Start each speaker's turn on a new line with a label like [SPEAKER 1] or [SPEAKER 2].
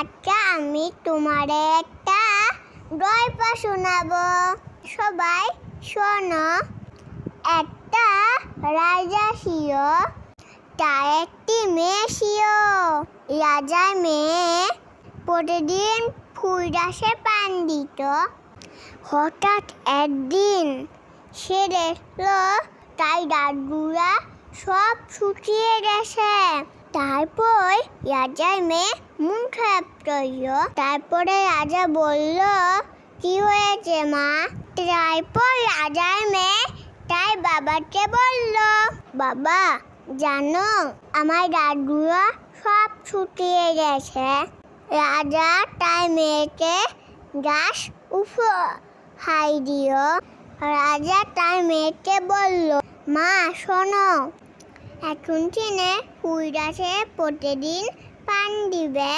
[SPEAKER 1] আচ্ছা আমি তোমারে একটা গল্প শোনাবো। সবাই শোনো। একটা রাজা ছিল তার একটি মেয়ে ছিল রাজার মেয়ে প্রতিদিন ফুল গাছে পান দিত। হঠাৎ একদিন সে দেখল তাই দাঁতগুলা সব শুকিয়ে গেছে। তারপর রাজার মেয়ে মন খারাপ করল। তারপরে রাজা বলল, কি হয়েছে মা? তারপর রাজার মেয়ে তাই বাবাকে বলল, বাবা, জানো, আমার দাঁতগুলো সব শুকিয়ে গেছে। রাজা তাই মেয়েকে গাছ উফো হাই দিও রাজা তার মেয়েকে বলল, মা, শোনো এখন চেনে গাছে প্রতিদিন পান দিবে।